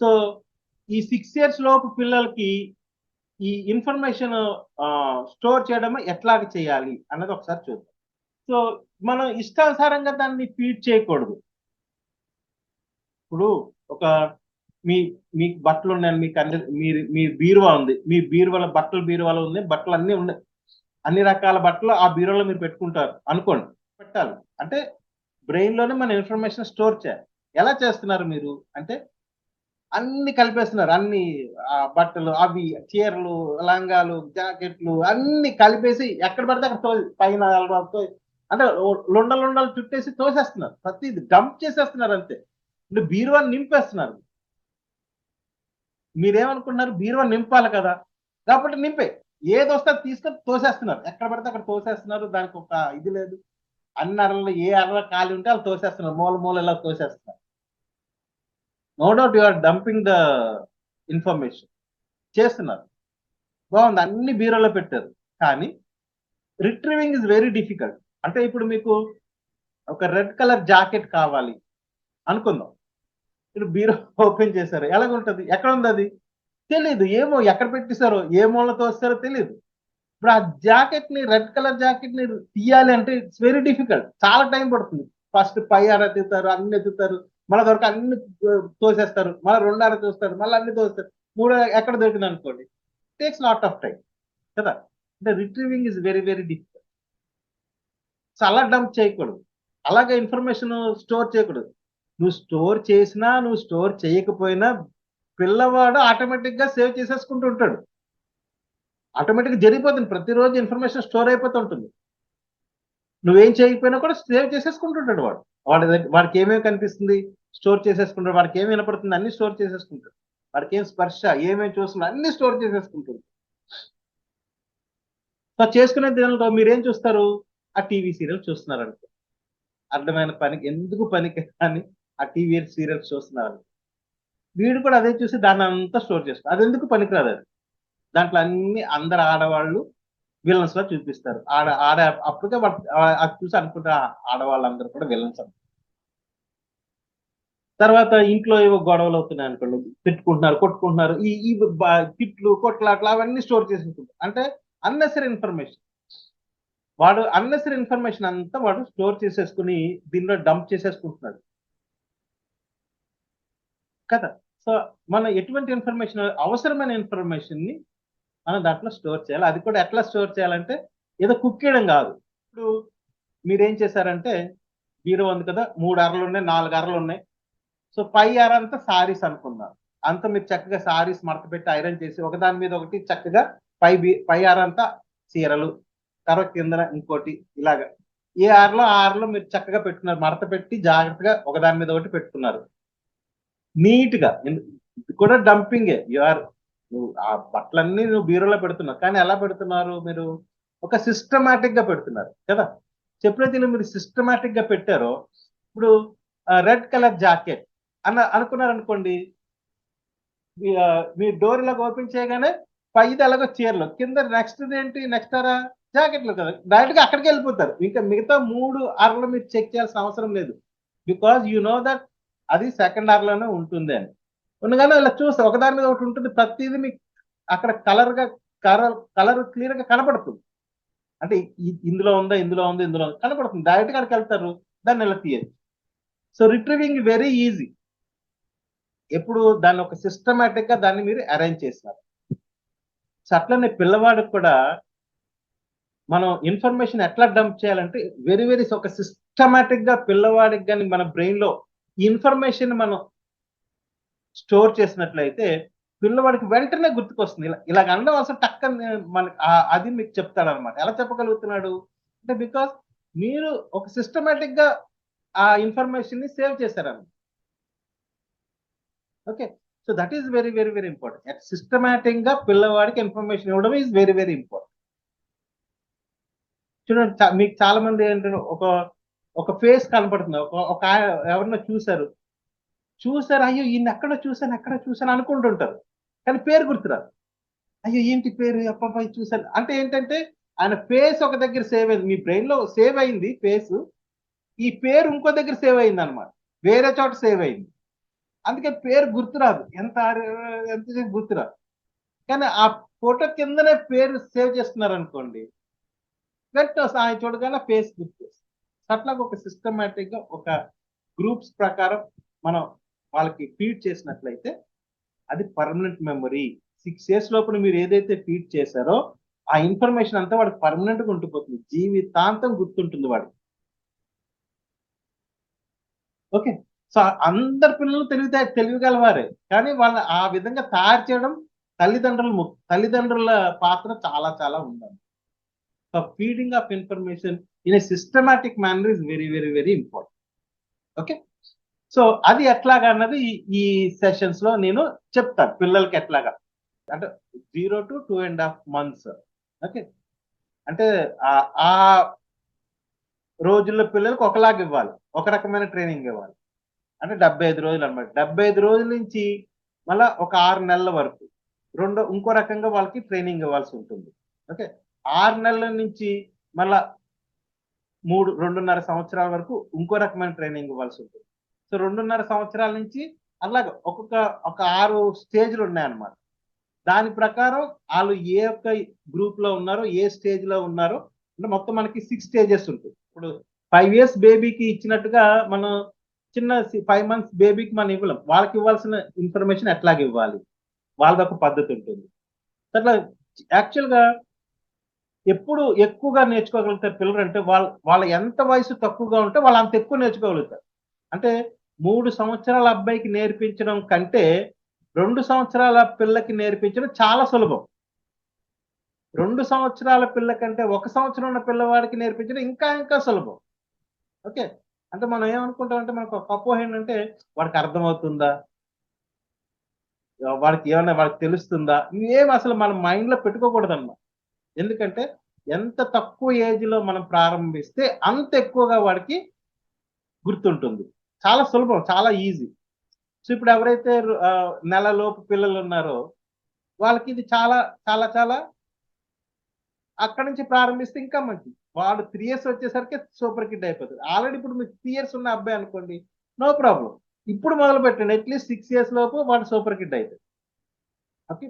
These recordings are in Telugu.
సో ఈ సిక్స్ ఇయర్స్ లోపు పిల్లలకి ఈ ఇన్ఫర్మేషన్ స్టోర్ చేయడం ఎట్లాగ చేయాలి అన్నది ఒకసారి చూద్దాం. సో మనం ఇష్టానుసారంగా దాన్ని ఫీడ్ చేయకూడదు. ఇప్పుడు ఒక మీ మీకు బట్టలు ఉన్నాయి మీకు అన్ని మీరు మీ బీరువా ఉంది మీ బీరువాల బట్టలు బీరువాలో ఉంది బట్టలు అన్నీ ఉన్నాయి అన్ని రకాల బట్టలు ఆ బీరువాలో మీరు పెట్టుకుంటారు. అనుకోండి పెట్టాలి. అంటే బ్రెయిన్లోనే మన ఇన్ఫర్మేషన్ స్టోర్ చేయాలి. ఎలా చేస్తున్నారు మీరు? అంటే అన్ని కలిపేస్తున్నారు. అన్ని ఆ, బట్టలు అవి చీరలు లంగాలు జాకెట్లు అన్ని కలిపేసి ఎక్కడ పడితే అక్కడ తో పైన అంటే లొండలు చుట్టేసి తోసేస్తున్నారు. ప్రతిది డంప్ చేసేస్తున్నారు అంతే. అంటే నింపేస్తున్నారు. మీరేమనుకుంటున్నారు? బీరువా నింపాలి కదా. కాబట్టి నింపే. ఏది వస్తే తీసుకొని తోసేస్తున్నారు. ఎక్కడ పడితే అక్కడ తోసేస్తున్నారు. దానికి ఒక ఇది లేదు. అన్ని అరల్లో ఏ అరలో ఖాళీ ఉంటే వాళ్ళు తోసేస్తున్నారు. మూల మూల ఇలా తోసేస్తున్నారు. No doubt you are dumping the information చేస్తున్నారు. బాగుంది. అన్ని బీరోలో పెట్టారు. కానీ రిట్రీవింగ్ ఇస్ వెరీ డిఫికల్ట్ అంటే ఇప్పుడు మీకు ఒక రెడ్ కలర్ జాకెట్ కావాలి అనుకుందాం. ఇప్పుడు బీరో ఓపెన్ చేశారు. ఎలాగుంటుంది? ఎక్కడ ఉంది అది? తెలియదు ఏమో ఎక్కడ పెట్టేశారో ఏ మూలతో వస్తారో తెలియదు ఇప్పుడు ఆ జాకెట్ని రెడ్ కలర్ జాకెట్ని తీయాలి అంటే ఇట్స్ వెరీ డిఫికల్ట్ చాలా టైం పడుతుంది. ఫస్ట్ పై అర ఎత్తుతారు అన్ని ఎత్తుతారు. మళ్ళీ దొరక అన్ని తోసేస్తారు. మళ్ళీ రెండు అర తోస్తారు. మళ్ళీ అన్ని తోస్తారు మూడు ఎక్కడ దొరికింది అనుకోండి. టేక్స్ లాట్ ఆఫ్ టైం కదా? అంటే retrieving is very very difficult so అలా డంప్ చేయకూడదు. అలాగే ఇన్ఫర్మేషన్ స్టోర్ చేయకూడదు. నువ్వు స్టోర్ చేసినా నువ్వు స్టోర్ చేయకపోయినా పిల్లవాడు ఆటోమేటిక్గా సేవ్ చేసేసుకుంటూ ఉంటాడు. ఆటోమేటిక్గా జరిగిపోతుంది. ప్రతిరోజు ఇన్ఫర్మేషన్ స్టోర్ అయిపోతూ ఉంటుంది. నువ్వేం చేయకపోయినా కూడా సేవ్ చేసేసుకుంటుంటాడు వాడు. వాడి దగ్గర వాడికి ఏమేమి కనిపిస్తుంది? స్టోర్ చేసేసుకుంటాడు వాడికి ఏమి వినపడుతుంది? అన్ని స్టోర్ చేసేసుకుంటాడు వాడికి ఏం స్పర్శ ఏమేమి చూస్తున్నా అన్ని స్టోర్ చేసేసుకుంటుంది సో చేసుకునే దినంలో మీరేం చూస్తారు? ఆ టీవీ సీరియల్ చూస్తున్నారు అనుకో అర్థమైన పనికి ఎందుకు పనికి అని ఆ టీవీ సీరియల్స్ చూస్తున్నారు వీడు కూడా అదే చూసి దాన్ని అంతా స్టోర్ చేస్తారు. అది ఎందుకు పనికిరాదు అది? దాంట్లో అన్ని అందరు ఆడవాళ్ళు విలన్స్ లా చూపిస్తారు. ఆడ ఆడ అప్పటికే అది చూసి అనుకుంటారు ఆడవాళ్ళందరూ కూడా విలన్స్ తర్వాత ఇంట్లో ఏవో గొడవలు అవుతున్నాయి అనుకోండి తిట్టుకుంటున్నారు కొట్టుకుంటున్నారు ఈ ఈ కిట్లు కొట్లాట్లు అవన్నీ స్టోర్ చేసుకుంటున్నారు అంటే అన్నెసరీ ఇన్ఫర్మేషన్ వాడు అన్నెసరీ ఇన్ఫర్మేషన్ అంతా వాడు స్టోర్ చేసేసుకుని దీనిలో డంప్ చేసేసుకుంటున్నాడు. కదా? సో మన ఎటువంటి ఇన్ఫర్మేషన్ అవసరమైన ఇన్ఫర్మేషన్ని మనం దాంట్లో స్టోర్ చేయాలి. అది కూడా ఎట్లా స్టోర్ చేయాలంటే ఏదో కుక్ చేయడం కాదు. ఇప్పుడు మీరేం చేశారంటే బీరో ఉంది కదా మూడు అరలు ఉన్నాయి నాలుగు అరలు ఉన్నాయి. సో పై అర అంతా సారీస్ అనుకుందాం. అంత మీరు చక్కగా సారీస్ మడత పెట్టి ఐరన్ చేసి ఒకదాని మీద ఒకటి చక్కగా పై బి పై ఆర్ అంతా చీరలు తర్వాత కింద ఇంకోటి ఇలాగా. ఏ ఆరులో ఆ ఆరులో మీరు చక్కగా పెట్టుకున్నారు మడత పెట్టి జాగ్రత్తగా ఒకదాని మీద ఒకటి పెట్టుకున్నారు. నీట్గా కూడా డంపింగే. ఆర్ నువ్వు ఆ బట్టలన్నీ నువ్వు బీరోలో పెడుతున్నావు. కానీ ఎలా పెడుతున్నారు మీరు? ఒక సిస్టమాటిక్గా పెడుతున్నారు కదా? ఎప్పుడైతే మీరు సిస్టమాటిక్గా పెట్టారో ఇప్పుడు రెడ్ కలర్ జాకెట్ అన్న అనుకున్నారనుకోండి మీ, డోర్ ఇలాగ ఓపెన్ చేయగానే పైది ఎలాగో చీరలు కింద నెక్స్ట్ ఏంటి నెక్స్ట్ అరా జాకెట్లు కదా. డైరెక్ట్గా అక్కడికి వెళ్ళిపోతారు. ఇంకా మిగతా మూడు అరలు మీరు చెక్ చేయాల్సిన అవసరం లేదు. బికాజ్ యు నో దట్ అది సెకండ్ అరలోనే ఉంటుంది అని. ఉండగానే ఇలా చూస్తే ఒకదాని మీద ఒకటి ఉంటుంది. ప్రతిదీ మీకు అక్కడ కలర్గా కలర్ కలర్ క్లియర్గా కనపడుతుంది. అంటే ఇందులో ఉందా ఇందులో ఉందా ఇందులో ఉందా? కనపడుతుంది. డైరెక్ట్గా అక్కడికి వెళ్తారు. దాన్ని ఇలా తీయచ్చు. సో రిట్రీవింగ్ వెరీ ఈజీ ఎప్పుడు దాన్ని ఒక సిస్టమేటిక్గా దాన్ని మీరు అరేంజ్ చేసినారు సో అట్లనే పిల్లవాడికి కూడా మనం ఇన్ఫర్మేషన్ ఎట్లా డంప్ చేయాలంటే వెరీ వెరీ ఒక సిస్టమేటిక్గా పిల్లవాడికి కానీ మన బ్రెయిన్లో ఇన్ఫర్మేషన్ మనం స్టోర్ చేసినట్లయితే పిల్లవాడికి వెంటనే గుర్తుకొస్తుంది. ఇలా ఇలాగ అనడం అసలు టక్క మన అది మీకు చెప్తాడు అనమాట ఎలా చెప్పగలుగుతున్నాడు? అంటే బికాస్ మీరు ఒక సిస్టమేటిక్గా ఆ ఇన్ఫర్మేషన్ని సేవ్ చేశారనమాట. Okay so that is very very very important సిస్టమేటిక్గా పిల్లవాడికి ఇన్ఫర్మేషన్ ఇవ్వడం ఈజ్ వెరీ వెరీ ఇంపార్టెంట్ చూడండి మీకు చాలా మంది ఏంటంటే ఒక ఒక ఫేస్ కనపడుతుంది. ఒక ఒక ఎవరినో చూశారు. చూసారు అయ్యో ఈయన ఎక్కడ చూసాను ఎక్కడ చూసాను అనుకుంటుంటారు కానీ పేరు గుర్తురాదు. అయ్యో ఏంటి పేరు? అబ్బాయి చూశాను. అంటే ఏంటంటే ఆయన ఫేస్ ఒక దగ్గర సేవ్ అయింది. మీ బ్రెయిన్లో సేవ్ అయింది ఫేస్ ఈ పేరు ఇంకో దగ్గర సేవ్ అయింది అనమాట వేరే చోట సేవ్ అయింది. అందుకే పేరు గుర్తురాదు. ఎంత ఎంత గుర్తురాదు. కానీ ఆ ఫోటో కిందనే పేరు సేవ్ చేస్తున్నారు అనుకోండి వెంటనే ఆయన చూడగానే ఫేస్ గుర్తు అట్లా ఒక సిస్టమేటిక్గా ఒక గ్రూప్స్ ప్రకారం మనం వాళ్ళకి ఫీడ్ చేసినట్లయితే అది పర్మనెంట్ మెమరీ సిక్స్ ఇయర్స్ లోపల మీరు ఏదైతే ఫీడ్ చేశారో ఆ ఇన్ఫర్మేషన్ అంతా వాడికి పర్మనెంట్గా ఉండిపోతుంది. జీవితాంతం గుర్తుంటుంది వాడికి. ఓకే? సో అందరు పిల్లలు తెలివితే తెలియగలవారే కానీ వాళ్ళ ఆ విధంగా తయారు చేయడం తల్లిదండ్రుల తల్లిదండ్రుల పాత్ర చాలా చాలా ఉందండి so feeding of information in a systematic manner is very very very important. Okay? So అది ఎట్లాగా అన్నది ఈ- సెషన్స్లో నేను చెప్తాను. పిల్లలకి ఎట్లాగా? అంటే zero to two and half months. Okay? అంటే ఆ రోజుల్లో పిల్లలకు ఒకలాగా ఇవ్వాలి. ఒక రకమైన ట్రైనింగ్ ఇవ్వాలి. అంటే డెబ్బై ఐదు రోజులు అనమాట డెబ్బై ఐదు రోజుల నుంచి మళ్ళా ఒక ఆరు నెలల వరకు రెండో ఇంకో రకంగా వాళ్ళకి ట్రైనింగ్ ఇవ్వాల్సి ఉంటుంది. ఓకే? ఆరు నెలల నుంచి మళ్ళా మూడు రెండున్నర సంవత్సరాల వరకు ఇంకో రకమైన ట్రైనింగ్ ఇవ్వాల్సి ఉంటుంది. సో రెండున్నర సంవత్సరాల నుంచి అలాగ ఒక్కొక్క ఒక ఆరు స్టేజ్లు ఉన్నాయన్నమాట. దాని ప్రకారం వాళ్ళు ఏ యొక్క గ్రూప్లో ఉన్నారో ఏ స్టేజ్లో ఉన్నారో అంటే మొత్తం మనకి సిక్స్ స్టేజెస్ ఉంటుంది ఇప్పుడు ఫైవ్ ఇయర్స్ బేబీకి ఇచ్చినట్టుగా మనం చిన్న ఫైవ్ మంత్స్ బేబీకి మనం ఇవ్వలేం. వాళ్ళకి ఇవ్వాల్సిన ఇన్ఫర్మేషన్ ఎట్లాగ ఇవ్వాలి. వాళ్ళది ఒక పద్ధతి ఉంటుంది. అట్లా యాక్చువల్గా ఎప్పుడు ఎక్కువగా నేర్చుకోగలుగుతారు పిల్లలు అంటే వాళ్ళ వాళ్ళ ఎంత వయసు తక్కువగా ఉంటే వాళ్ళు అంత ఎక్కువ నేర్చుకోగలుగుతారు. అంటే మూడు సంవత్సరాల అబ్బాయికి నేర్పించడం కంటే రెండు సంవత్సరాల పిల్లకి నేర్పించడం చాలా సులభం. రెండు సంవత్సరాల పిల్ల కంటే ఒక సంవత్సరం ఉన్న పిల్లవాడికి నేర్పించడం ఇంకా ఇంకా సులభం. ఓకే? అంటే మనం ఏమనుకుంటాం అంటే మనకు ఒక అపోహ ఏంటంటే వాడికి అర్థమవుతుందా? వాడికి ఏమన్నా వాడికి తెలుస్తుందా? ఇవేం అసలు మన మైండ్లో పెట్టుకోకూడదు అన్నమాట ఎందుకంటే ఎంత తక్కువ ఏజ్లో మనం ప్రారంభిస్తే అంత ఎక్కువగా వాడికి గుర్తుంటుంది. చాలా సులభం చాలా ఈజీ సో ఇప్పుడు ఎవరైతే నెలలోపు పిల్లలు ఉన్నారో వాళ్ళకి ఇది చాలా చాలా చాలా అక్కడి నుంచి ప్రారంభిస్తే ఇంకా మంచిది. వాడు త్రీ ఇయర్స్ వచ్చేసరికి సూపర్ కిడ్ అయిపోతుంది ఆల్రెడీ ఇప్పుడు మీకు త్రీ ఇయర్స్ ఉన్న అబ్బాయి అనుకోండి నో ప్రాబ్లం ఇప్పుడు మొదలు పెట్టండి అట్లీస్ట్ సిక్స్ ఇయర్స్ లోపు వాడు సూపర్ కిడ్ అవుతుంది ఓకే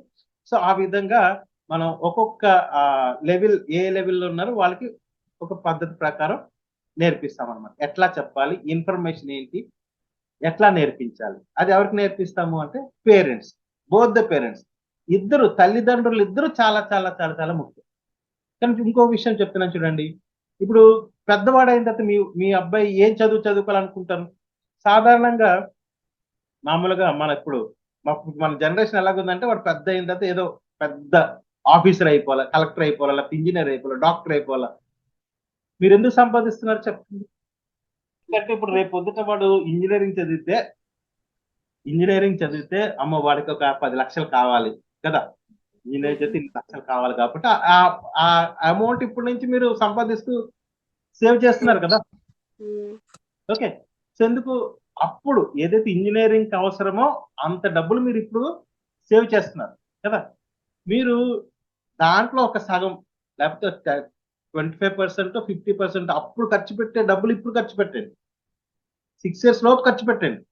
సో ఆ విధంగా మనం ఒక్కొక్క లెవెల్ ఏ లెవెల్లో ఉన్నారో వాళ్ళకి ఒక పద్ధతి ప్రకారం నేర్పిస్తాం అనమాట ఎట్లా చెప్పాలి ఇన్ఫర్మేషన్ ఏంటి ఎట్లా నేర్పించాలి అది ఎవరికి నేర్పిస్తాము అంటే పేరెంట్స్ బోత్ ద పేరెంట్స్ ఇద్దరు తల్లిదండ్రులు ఇద్దరు చాలా చాలా చాలా చాలా ముఖ్యం. కానీ ఇంకో విషయం చెప్తున్నాను చూడండి. ఇప్పుడు పెద్దవాడు అయిన తర్వాత మీ మీ అబ్బాయి ఏం చదువు చదువుకోవాలనుకుంటాను సాధారణంగా మామూలుగా మన ఇప్పుడు మన జనరేషన్ ఎలాగుందంటే వాడు పెద్ద అయిన తర్వాత ఏదో పెద్ద ఆఫీసర్ అయిపోవాలా కలెక్టర్ అయిపోవాలా లేకపోతే ఇంజనీర్ అయిపోవాలా డాక్టర్ అయిపోవాలా. మీరు ఎందుకు సంపాదిస్తున్నారు చెప్పండి. ఎందుకంటే ఇప్పుడు రేపు పొద్దుట వాడు ఇంజనీరింగ్ చదివితే ఇంజనీరింగ్ చదివితే అమ్మ వాడికి ఒక పది లక్షలు కావాలి కదా. చదివితే ఇన్ని లక్షలు కావాలి కాబట్టి ఆ- అమౌంట్ ఇప్పటి నుంచి మీరు సంపాదిస్తూ సేవ్ చేస్తున్నారు కదా? ఓకే. సో ఎందుకు? అప్పుడు ఏదైతే ఇంజనీరింగ్ అవసరమో అంత డబ్బులు మీరు ఇప్పుడు సేవ్ చేస్తున్నారు కదా? మీరు దాంట్లో ఒక సగం లేకపోతే twenty five percent fifty percent అప్పుడు ఖర్చు పెట్టే డబ్బులు ఇప్పుడు ఖర్చు పెట్టండి. సిక్స్ ఇయర్స్ లోపు ఖర్చు పెట్టండి.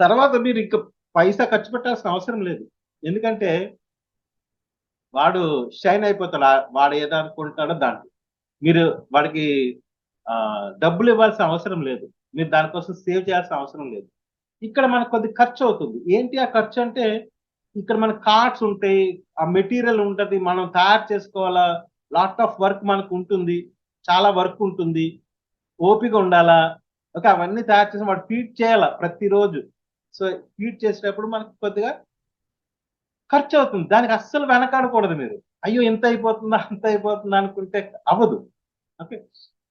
తర్వాత మీరు ఇంకా పైసా ఖర్చు పెట్టాల్సిన అవసరం లేదు. ఎందుకంటే వాడు షైన్ అయిపోతాడు. వాడు ఏదో అనుకుంటాడో దాంట్లో మీరు వాడికి డబ్బులు ఇవ్వాల్సిన అవసరం లేదు. మీరు దానికోసం సేవ్ చేయాల్సిన అవసరం లేదు. ఇక్కడ మనకు కొద్ది ఖర్చు అవుతుంది. ఏంటి ఆ ఖర్చు అంటే ఇక్కడ మన కార్డ్స్ ఉంటాయి. ఆ మెటీరియల్ ఉంటది. మనం తయారు చేసుకోవాలా? లాట్ ఆఫ్ వర్క్ మనకు ఉంటుంది. చాలా వర్క్ ఉంటుంది. ఓపిక ఉండాలా? ఓకే అవన్నీ తయారు చేసి వాడు ఫీడ్ చేయాలా ప్రతిరోజు? సో ఫీడ్ చేసేటప్పుడు మనకు కొద్దిగా ఖర్చు అవుతుంది. దానికి అస్సలు వెనకాడకూడదు మీరు. అయ్యో ఎంత అయిపోతుందా అంత అయిపోతుందా అనుకుంటే అవ్వదు. ఓకే?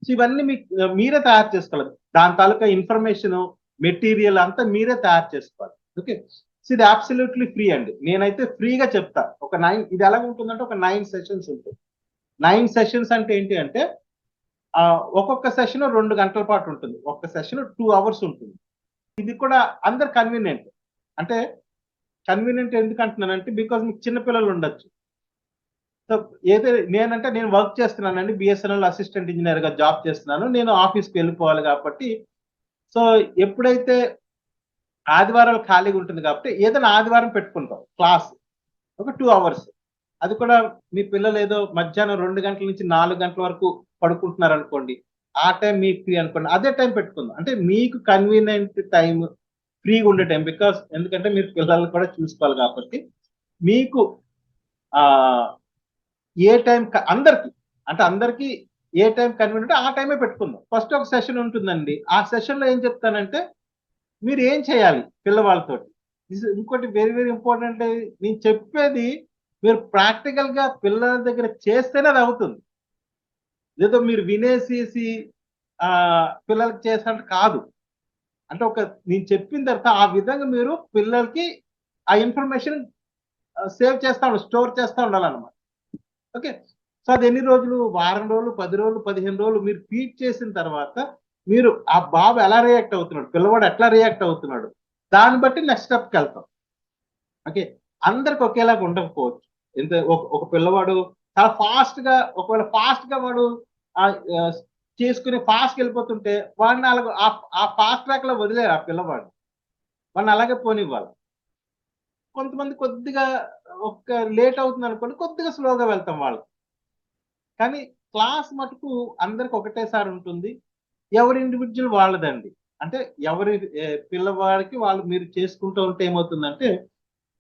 సో ఇవన్నీ మీకు మీరే తయారు చేసుకోవాలి. దాని తాలూకా ఇన్ఫర్మేషన్ మెటీరియల్ అంతా మీరే తయారు చేసుకోవాలి. ఓకే? సో ఇది అబ్సల్యూట్లీ ఫ్రీ అండి. నేనైతే ఫ్రీగా చెప్తా. ఒక నైన్ ఇది ఎలా ఉంటుందంటే ఒక నైన్ సెషన్స్ ఉంటుంది నైన్ సెషన్స్ అంటే ఏంటి అంటే ఒక్కొక్క సెషన్ రెండు గంటల పాటు ఉంటుంది. ఒక్క సెషన్ టూ అవర్స్ ఉంటుంది. ఇది కూడా అందరు కన్వీనియంట్ అంటే కన్వీనియంట్ ఎందుకు అంటున్నానంటే బికాజ్ మీకు చిన్నపిల్లలు ఉండొచ్చు. సో ఏదో నేనంటే నేను వర్క్ చేస్తున్నానండి బిఎస్ఎన్ఎల్ అసిస్టెంట్ ఇంజనీర్గా జాబ్ చేస్తున్నాను నేను ఆఫీస్కి వెళ్ళిపోవాలి కాబట్టి. సో ఎప్పుడైతే ఆదివారాలు ఖాళీగా ఉంటుంది కాబట్టి ఏదైనా ఆదివారం పెట్టుకుంటాం క్లాస్ ఒక టూ అవర్స్ అది కూడా మీ పిల్లలు ఏదో మధ్యాహ్నం రెండు గంటల నుంచి నాలుగు గంటల వరకు పడుకుంటున్నారు అనుకోండి ఆ టైం మీకు ఫ్రీ అనుకోండి అదే టైం పెట్టుకుందాం. అంటే మీకు కన్వీనియంట్ టైం ఫ్రీగా ఉండే టైం బికాస్ ఎందుకంటే మీరు పిల్లల్ని కూడా చూసుకోవాలి కాబట్టి మీకు ఆ ఏ టైం అందరికి అంటే అందరికీ ఏ టైం కన్వీనియంట్ ఆ టైమే పెట్టుకుందాం. ఫస్ట్ ఒక సెషన్ ఉంటుందండి. ఆ సెషన్లో ఏం చెప్తానంటే మీరు ఏం చేయాలి పిల్లవాళ్ళతోటి? ఇంకోటి వెరీ వెరీ ఇంపార్టెంట్ నేను చెప్పేది మీరు ప్రాక్టికల్గా పిల్లల దగ్గర చేస్తేనే అది అవుతుంది. ఏదో మీరు వినేసేసి పిల్లలకి చేసినట్టు కాదు. అంటే ఒక నేను చెప్పిన తర్వాత ఆ విధంగా మీరు పిల్లలకి ఆ ఇన్ఫర్మేషన్ సేవ్ చేస్తా ఉండాలి స్టోర్ చేస్తా ఉండాలన్నమాట. ఓకే సో అది ఎన్ని రోజులు? వారం రోజులు? పది రోజులు? పదిహేను రోజులు? మీరు ఫీడ్ చేసిన తర్వాత మీరు ఆ బాబు ఎలా రియాక్ట్ అవుతున్నాడు? పిల్లవాడు ఎట్లా రియాక్ట్ అవుతున్నాడు? దాన్ని బట్టి నెక్స్ట్ స్టెప్కి వెళ్తాం. ఓకే అందరికి ఒకేలాగా ఉండకపోవచ్చు. ఎంత ఒక ఒక పిల్లవాడు చాలా ఫాస్ట్గా ఒకవేళ ఫాస్ట్గా వాడు చేసుకుని ఫాస్ట్ వెళ్ళిపోతుంటే వాడిని అలాగ ఆ- ఫాస్ట్ ట్రాక్లో వదిలేరు ఆ పిల్లవాడు వాడిని అలాగే పోనివ్వాలి. కొంతమంది కొద్దిగా ఒక లేట్ అవుతుంది అనుకోండి కొద్దిగా స్లోగా వెళ్తాం వాళ్ళు కానీ క్లాస్ మటుకు అందరికి ఒకటేసారి ఉంటుంది. ఎవరి ఇండివిజువల్ వాళ్ళదండి. అంటే ఎవరి పిల్లవాడికి వాళ్ళు మీరు చేసుకుంటూ ఉంటే ఏమవుతుందంటే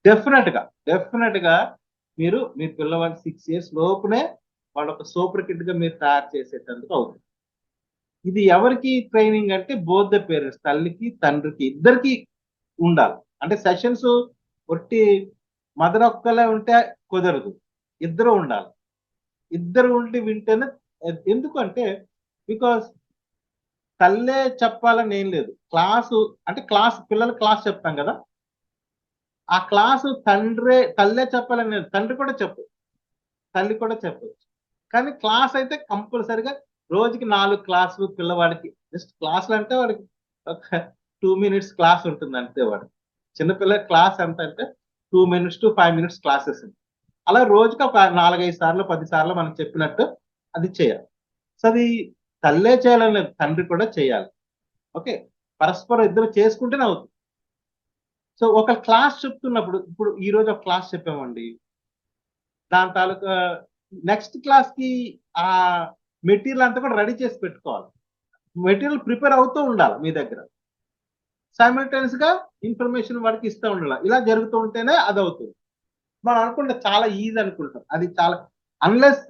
డెఫినెట్గా డెఫినెట్గా మీరు మీ పిల్లవాడికి సిక్స్ ఇయర్స్ లోపునే వాళ్ళొక సూపర్ కిడ్గా మీరు తయారు చేసేటందుకు అవుతుంది. ఇది ఎవరికి ట్రైనింగ్ అంటే బోత్ ద పేరెంట్స్ తల్లికి తండ్రికి ఇద్దరికి ఉండాలి. అంటే సెషన్స్ ఒట్టి మదర్ ఒక్కలే ఉంటే కుదరదు. ఇద్దరు ఉండాలి. ఇద్దరు ఉండి వింటేనే ఎందుకంటే బికాస్ తల్లే చెప్పాలని ఏం లేదు. క్లాసు అంటే క్లాస్ పిల్లలు క్లాస్ చెప్తాం కదా. ఆ క్లాసు తండ్రే తల్లే చెప్పాలని లేదు. తండ్రి కూడా చెప్పు. తల్లి కూడా చెప్పచ్చు. కానీ క్లాస్ అయితే కంపల్సరిగా రోజుకి నాలుగు క్లాసులు పిల్లవాడికి. జస్ట్ క్లాసులు అంటే వాడికి ఒక టూ మినిట్స్ క్లాస్ ఉంటుంది అంతే వాడికి. చిన్నపిల్ల క్లాస్ ఎంత అంటే two minutes to five minutes classes అలా రోజుకి ఒక నాలుగైదు సార్లు పది సార్లు మనం చెప్పినట్టు అది చేయాలి. సో అది తల్లే చేయాలని లేదు తండ్రి కూడా చేయాలి. ఓకే? పరస్పరం ఇద్దరు చేసుకుంటేనే అవుతుంది. సో ఒక క్లాస్ చెప్తున్నప్పుడు ఇప్పుడు ఈ రోజు ఒక క్లాస్ చెప్పామండి. దాని తాలూకా నెక్స్ట్ క్లాస్కి ఆ మెటీరియల్ అంతా కూడా రెడీ చేసి పెట్టుకోవాలి. మెటీరియల్ ప్రిపేర్ అవుతూ ఉండాలి మీ దగ్గర. సైమిల్టేనియస్గా ఇన్ఫర్మేషన్ వాడికి ఇస్తూ ఉండాలి. ఇలా జరుగుతూ ఉంటేనే అది అవుతుంది మనం అనుకుంటే చాలా ఈజీ అనుకుంటాం. అది చాలా అన్లెస్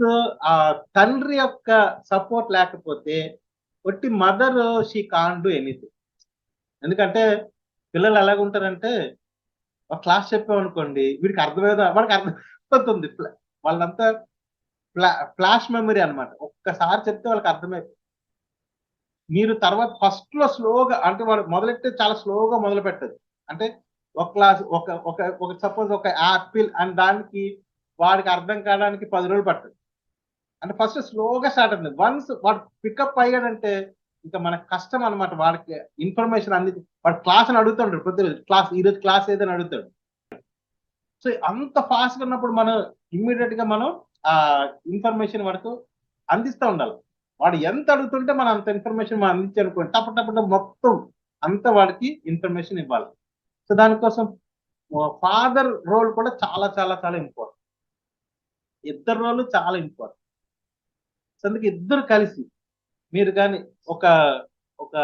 ఆ తండ్రి యొక్క సపోర్ట్ లేకపోతే ఒట్టి mother she can do anything ఎందుకంటే పిల్లలు ఎలాగ ఉంటారంటే ఒక క్లాస్ చెప్పామనుకోండి వీడికి అర్థమయ్యేదా? వాడికి అర్థమవుతుంది. వాళ్ళంతా ఫ్లాష్ మెమరీ అన్నమాట. ఒక్కసారి చెప్తే వాళ్ళకి అర్థమైపోతుంది. మీరు తర్వాత ఫస్ట్లో స్లోగా అంటే వాడు మొదలెట్టే చాలా స్లోగా మొదలు పెట్టదు అంటే ఒక క్లాస్ ఒక ఒక ఒక సపోజ్ ఒక యాపిల్ అని దానికి వాడికి అర్థం కావడానికి పది రోజులు పడుతుంది అంటే ఫస్ట్ స్లోగా స్టార్ట్ అవుతుంది. వన్స్ వాడు పికప్ అయ్యాడంటే ఇంకా మన కష్టం అన్నమాట. వాడికి ఇన్ఫర్మేషన్ అంది వాడు క్లాస్ అని అడుగుతాడు ప్రతిరోజు. క్లాస్ ఈరోజు క్లాస్ ఏదని అడుగుతాడు. సో అంత ఫాస్ట్గా ఉన్నప్పుడు మనం ఇమ్మీడియట్గా మనం ఆ ఇన్ఫర్మేషన్ వాడికి అందిస్తూ ఉండాలి. వాడు ఎంత అడుగుతుంటే మనం అంత ఇన్ఫర్మేషన్ మనం అందించాలనుకోండి టప్ప మొత్తం అంత వాడికి ఇన్ఫర్మేషన్ ఇవ్వాలి. సో దానికోసం ఫాదర్ రోల్ కూడా చాలా చాలా చాలా ఇంపార్టెంట్ ఇద్దరు రోల్ చాలా ఇంపార్టెంట్ సో అందుకే ఇద్దరు కలిసి మీరు కానీ ఒక ఒక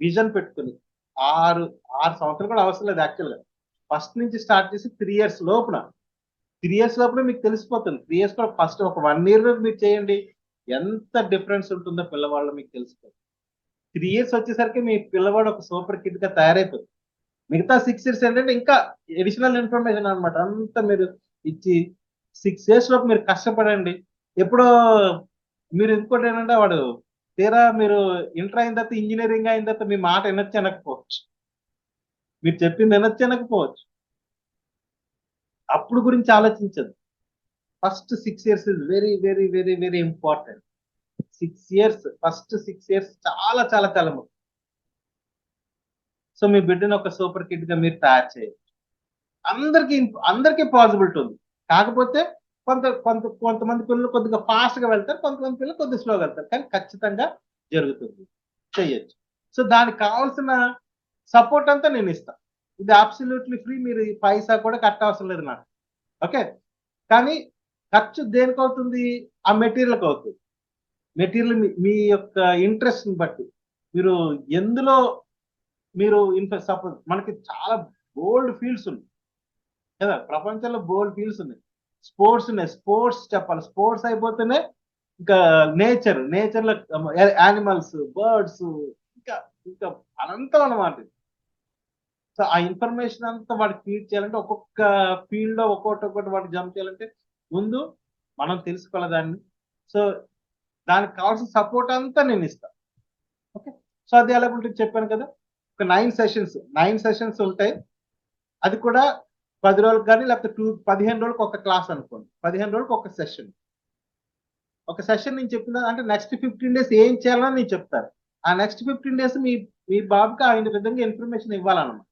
విజన్ పెట్టుకుని ఆరు ఆరు సంవత్సరాలు కూడా అవసరం లేదు యాక్చువల్గా ఫస్ట్ నుంచి స్టార్ట్ చేసి త్రీ ఇయర్స్ లోపల త్రీ ఇయర్స్ లోపల మీకు తెలిసిపోతుంది. త్రీ ఇయర్స్ కూడా ఫస్ట్ ఒక వన్ ఇయర్ మీరు చేయండి. ఎంత డిఫరెన్స్ ఉంటుందో పిల్లవాళ్ళు మీకు తెలిసిపోతుంది. త్రీ ఇయర్స్ వచ్చేసరికి మీ పిల్లవాడు ఒక సూపర్ కిడ్గా తయారైపోతుంది మిగతా సిక్స్ ఇయర్స్ ఏంటంటే ఇంకా ఎడిషనల్ ఇన్ఫర్మేషన్ అనమాట అంతా మీరు ఇచ్చి సిక్స్ ఇయర్స్ లోపు మీరు కష్టపడండి. ఎప్పుడో మీరు ఇంకోటి ఏంటంటే వాడు తీరా మీరు ఇంటర్ అయిన తర్వాత ఇంజనీరింగ్ అయిన తర్వాత మీ మాట వినొచ్చు అనకపో. మీరు చెప్పింది వినొచ్చు వినకపోవచ్చు. అప్పుడు గురించి ఆలోచించదు first six years is very very very very important six years first six years చాలా చాలా చాలా ముఖ్యం. సో మీ బిడ్డను ఒక సూపర్ కిడ్గా మీరు తయారు చేయొచ్చు. అందరికి అందరికీ పాసిబిలిటీ ఉంది. కాకపోతే కొంత కొంత కొంతమంది పిల్లలు కొద్దిగా ఫాస్ట్గా వెళ్తారు కొంతమంది పిల్లలు కొద్దిగా స్లోగా వెళ్తారు. కానీ ఖచ్చితంగా జరుగుతుంది. చెయ్యొచ్చు సో దానికి కావాల్సిన సపోర్ట్ అంతా నేను ఇస్తాను ఇది అబ్సల్యూట్లీ ఫ్రీ మీరు ఈ పైసా కూడా కట్టవసరం లేదు నాకు. ఓకే? కానీ ఖర్చు దేనికి అవుతుంది? ఆ మెటీరియల్కి అవుతుంది. మెటీరియల్ మీ యొక్క ఇంట్రెస్ట్ని బట్టి. మీరు ఎందులో మీరు ఇంట్రెస్ట్ సపోజ్ మనకి చాలా బోల్డ్ ఫీల్డ్స్ ఉన్నాయి. కదా? ప్రపంచంలో బోల్డ్ ఫీల్డ్స్ ఉన్నాయి. స్పోర్ట్స్ ఉన్నాయి. స్పోర్ట్స్ చెప్పాలి. స్పోర్ట్స్ అయిపోతేనే ఇంకా నేచర్ నేచర్లో యానిమల్స్ బర్డ్స్ ఇంకా ఇంకా అనంతం అనమాట ఇది. సో ఆ ఇన్ఫర్మేషన్ అంతా వాడికి ఫీడ్ చేయాలంటే ఒక్కొక్క ఫీల్డ్లో ఒక్కొక్కటి ఒక్కొక్కటి వాడికి జంప్ చేయాలంటే ముందు మనం తెలుసుకోవాలి దాన్ని. సో దానికి కావాల్సిన సపోర్ట్ అంతా నేను ఇస్తాను ఓకే సో అది ఎలా ఉంటుంది చెప్పాను కదా. ఒక నైన్ సెషన్స్ నైన్ సెషన్స్ ఉంటాయి. అది కూడా పది రోజులకు కానీ లేకపోతే టూ పదిహేను రోజులకు ఒక క్లాస్ అనుకోండి. పదిహేను రోజులకు ఒక సెషన్ ఒక సెషన్ నేను చెప్పిన అంటే నెక్స్ట్ ఫిఫ్టీన్ డేస్ ఏం చేయాలని నేను చెప్తాను. ఆ నెక్స్ట్ ఫిఫ్టీన్ డేస్ మీ మీ బాబుకి ఆయన విధంగా ఇన్ఫర్మేషన్ ఇవ్వాలన్నమాట.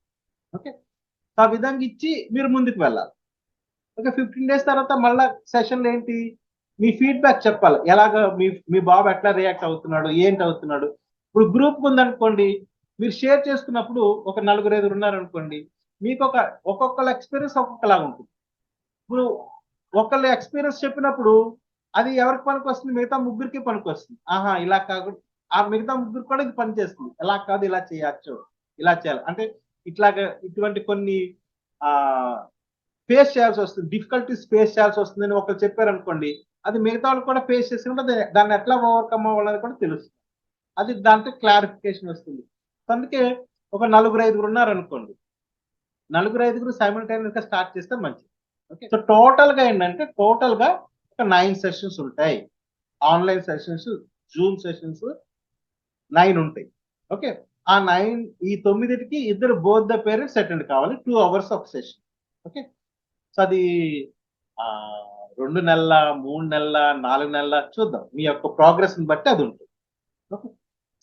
ఓకే. ఆ విధంగా ఇచ్చి మీరు ముందుకు వెళ్ళాలి. ఓకే ఫిఫ్టీన్ డేస్ తర్వాత మళ్ళా సెషన్లు ఏంటి? మీ ఫీడ్బ్యాక్ చెప్పాలి. ఎలాగ మీ మీ బాబు ఎట్లా రియాక్ట్ అవుతున్నాడు? ఏంటి అవుతున్నాడు? ఇప్పుడు గ్రూప్ ఉందనుకోండి మీరు షేర్ చేసుకున్నప్పుడు ఒక నలుగురు ఐదుగురు ఉన్నారనుకోండి మీకు ఒక ఒక్కొక్కళ్ళ ఎక్స్పీరియన్స్ ఒక్కొక్కలాగా ఉంటుంది. ఇప్పుడు ఒకళ్ళ ఎక్స్పీరియన్స్ చెప్పినప్పుడు అది ఎవరికి పనికి వస్తుంది? మిగతా ముగ్గురికి పనికి వస్తుంది. ఆహా ఇలా కాకుండా ఆ మిగతా ముగ్గురు కూడా ఇది పని చేస్తుంది. ఎలా కాదు ఇలా చేయొచ్చు. ఇలా చేయాలి. అంటే ఇట్లాగా ఇటువంటి కొన్ని ఆ ఫేస్ చేయాల్సి వస్తుంది డిఫికల్టీస్ ఫేస్ చేయాల్సి వస్తుందని ఒకరు చెప్పారు అనుకోండి అది మిగతా వాళ్ళు కూడా ఫేస్ చేసినప్పుడు దాన్ని ఎట్లా ఓవర్కమ్ అవ్వాలని కూడా తెలుస్తుంది. అది దాంట్లో క్లారిఫికేషన్ వస్తుంది. అందుకే ఒక నలుగురు ఐదుగురు ఉన్నారు అనుకోండి నలుగురు ఐదుగురు గా స్టార్ట్ చేస్తే మంచిది. ఓకే సో టోటల్గా ఏంటంటే టోటల్గా ఒక నైన్ సెషన్స్ ఉంటాయి. Online sessions zoom sessions nine ఉంటాయి. ఓకే ఆ నైన్ ఈ తొమ్మిదిటికి ఇద్దరు బోత్ ద పేరెంట్స్ అటెండ్ కావాలి. టూ అవర్స్ ఒక సెషన్ ఓకే సో అది రెండు నెలల మూడు నెలల నాలుగు నెలల చూద్దాం. మీ యొక్క ప్రోగ్రెస్ని బట్టి అది ఉంటుంది. ఓకే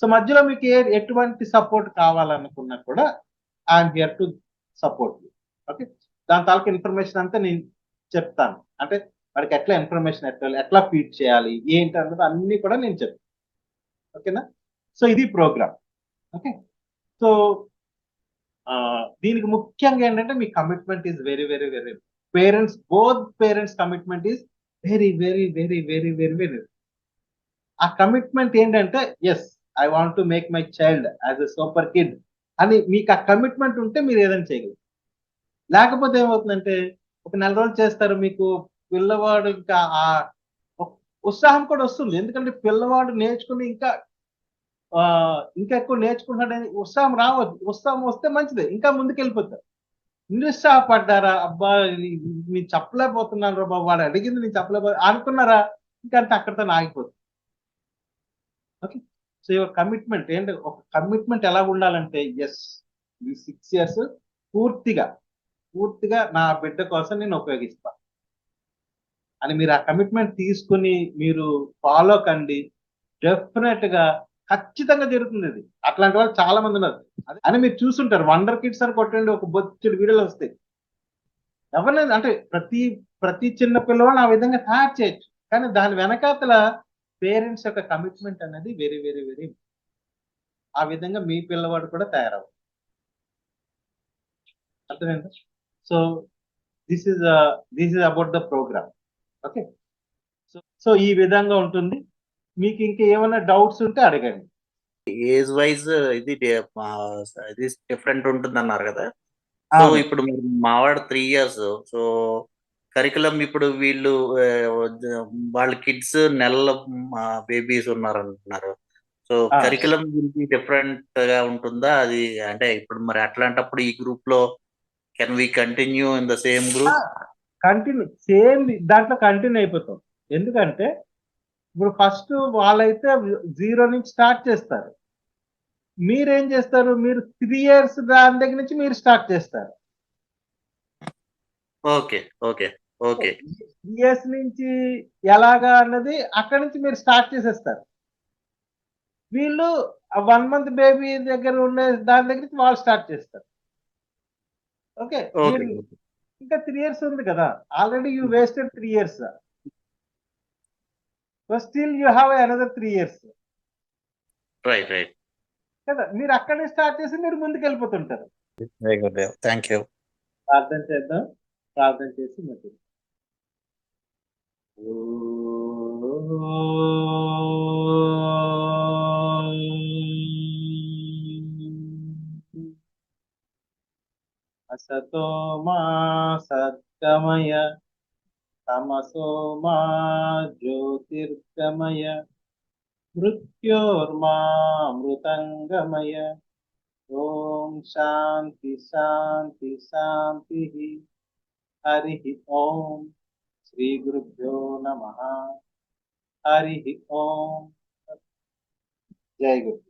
సో మధ్యలో మీకు ఏ ఎటువంటి సపోర్ట్ కావాలనుకున్నా కూడా I'm here to support okay దాని తాలూకు ఇన్ఫర్మేషన్ అంతా నేను చెప్తాను. అంటే వాడికి ఎట్లా ఇన్ఫర్మేషన్ ఎట్లా ఎట్లా ఫీడ్ చేయాలి ఏంటి అన్నది అన్ని కూడా నేను చెప్తాను. ఓకేనా సో ఇది ప్రోగ్రామ్ ఓకే సో దీనికి ముఖ్యంగా ఏంటంటే మీ commitment is very very very parents both parents commitment is very very very very very very ఆ కమిట్మెంట్ ఏంటంటే yes I want to make my child as a super kid అని మీకు ఆ కమిట్మెంట్ ఉంటే మీరు ఏదైనా చేయగలరు. లేకపోతే ఏమవుతుందంటే ఒక నెల రోజులు చేస్తారు మీకు పిల్లవాడు ఇంకా ఆ ఉత్సాహం కూడా వస్తుంది. ఎందుకంటే పిల్లవాడు నేర్చుకుని ఇంకా ఇంకా ఎక్కువ నేర్చుకుంటున్నాడని ఉత్సాహం రావద్దు. ఉత్సాహం వస్తే మంచిదే. ఇంకా ముందుకు వెళ్ళిపోతారు నిరుత్సాహపడ్డారా అబ్బా నేను చెప్పలేకపోతున్నాను రా బాబు. వాడు అడిగింది నేను చెప్పలేకపో అనుకున్నారా? ఇంకా అంటే అక్కడితో ఆగిపోతుంది ఓకే? సో యువర్ కమిట్మెంట్ ఏంటి? ఒక కమిట్మెంట్ ఎలా ఉండాలంటే ఎస్ ఈ సిక్స్ ఇయర్స్ పూర్తిగా పూర్తిగా నా బిడ్డ కోసం నేను ఉపయోగిస్తాను అని మీరు ఆ కమిట్మెంట్ తీసుకుని మీరు ఫాలో కండి. డెఫినెట్గా ఖచ్చితంగా జరుగుతుంది అది. అట్లాంటి వాళ్ళు చాలా మంది ఉన్నారు. అని మీరు చూసుంటారు వండర్ కిడ్స్ అని కొట్టండి ఒక బొచ్చుడు వీడియోలు వస్తాయి. ఎవరినైనా అంటే ప్రతి ప్రతి చిన్న పిల్లవాడు ఆ విధంగా తయారు చేయొచ్చు. కానీ దాని వెనకాతల పేరెంట్స్ యొక్క కమిట్మెంట్ అనేది వెరీ వెరీ వెరీ ఆ విధంగా మీ పిల్లవాడు కూడా తయారవు అర్థమైందా? So this is this is about the program okay so so ఈ విధంగా ఉంటుంది. మీకు ఇంకా ఏమైనా డౌట్స్ ఉంటే అడగండి. ఏజ్ వైజ్ ఇది ఇది డిఫరెంట్ ఉంటుంది అన్నారు కదా. సో. ఇప్పుడు మావాడు త్రీ ఇయర్స్ సో కరికులం ఇప్పుడు వీళ్ళు వాళ్ళ కిడ్స్ నెలల బేబీస్ ఉన్నారు అంటున్నారు సో. కరికులం గురించి డిఫరెంట్గా ఉంటుందా? అది అంటే ఇప్పుడు మరి అట్లాంటప్పుడు ఈ గ్రూప్లో can we continue in the same group? Continue same దాంట్లో కంటిన్యూ అయిపోతాం. ఎందుకంటే ఇప్పుడు ఫస్ట్ వాళ్ళైతే జీరో నుంచి స్టార్ట్ చేస్తారు. మీరేం చేస్తారు? మీరు త్రీ ఇయర్స్ దాని దగ్గర నుంచి మీరు స్టార్ట్ చేస్తారు. Okay okay okay. ఇయర్స్ నుంచి ఎలాగా అన్నది అక్కడి నుంచి మీరు స్టార్ట్ చేసేస్తారు. వీళ్ళు వన్ మంత్ బేబీ దగ్గర ఉండే దాని దగ్గర నుంచి వాళ్ళు స్టార్ట్ చేస్తారు. ఓకే? ఓకే. ఇంకా త్రీ ఇయర్స్ ఉంది కదా. Already you wasted three years. Still you have another three years right right కదా? మీరు అక్కడి స్టార్ట్ చేసి మీరు ముందుకు వెళ్ళిపోతుంటారు థ్యాంక్ యూ ప్రార్థన చేద్దాం. ప్రార్థన చేసి మరి అసతో మా సద్గమయ తమసో మా జ్యోతిర్గమయ మృత్యోర్మా మృతంగమయ ఓం శాంతి శాంతి శాంతి హరి ఓం శ్రీ గురుభ్యో నమ హరి ఓం జై గురు